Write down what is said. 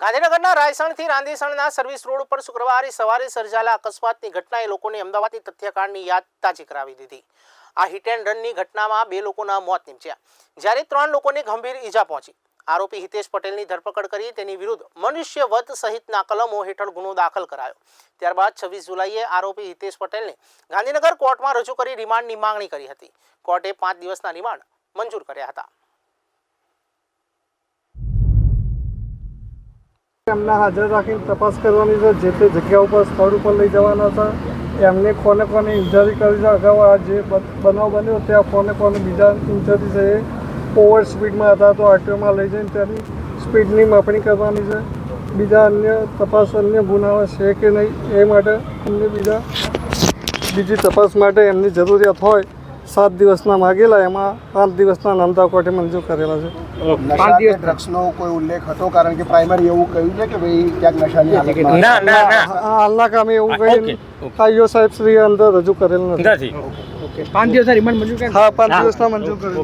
ગાંધીનગરના રાયસણથી રાંધીસણના service road ઉપર શુક્રવારે સવારે સર્જાયેલા અકસ્માતની ઘટનાએ લોકોને અમદાવાદની તથ્યકાંડની યાદ તાજી કરાવી દીધી. આ હિટ એન્ડ રનની ઘટનામાં બે લોકોના મોત નીપજ્યા. જ્યારે ત્રણ લોકોને ગંભીર ઈજા પહોંચી. આરોપી હિતેશ પટેલની ધરપકડ કરી તેની વિરુદ્ધ મનુષ્યવધ સહિતના કલમો હેઠળ ગુનો દાખલ કરાયો. ત્યારબાદ છવ્વીસ જુલાઈએ આરોપી હિતેશ પટેલને ગાંધીનગર કોર્ટમાં રજૂ કરી રિમાન્ડની માંગણી કરી હતી. કોર્ટે પાંચ દિવસના રિમાન્ડ મંજૂર કર્યા હતા. એમને હાજર રાખીને તપાસ કરવાની છે? જે તે જગ્યા ઉપર સ્થળ ઉપર લઈ જવાના છે એમને કોને કોને ઇન્જરી કરી છે? અગાઉ આ જે બનાવ બન્યો, ત્યાં કોને કોને બીજા ઇન્જરી છે એ ઓવર સ્પીડમાં હતા તો આરટીઓમાં લઈ જઈને તેની સ્પીડની માપણી કરવાની છે. બીજા અન્ય તપાસ અન્ય ગુનાઓ છે કે નહીં એ માટે અમને બીજા, બીજી તપાસ માટે એમની જરૂરિયાત હોય સાત દિવસના માગેલા એમાં પાંચ દિવસના નંદા કોર્ટે મંજૂર કરેલા છે. ડ્રગ્સનો કોઈ ઉલ્લેખ હતો? કારણ કે પ્રાઇમરી એવું કહ્યું છે કે ભાઈ ક્યાંક નશાની ના ના ના. હા, હાલના કામે એવું કહ્યું આઈઓ સાહેબ શ્રી અંદર રજૂ કરેલ નથી. પાંચ દિવસ રિમાન્ડ મંજૂર હા પાંચ દિવસના મંજૂર કરેલ.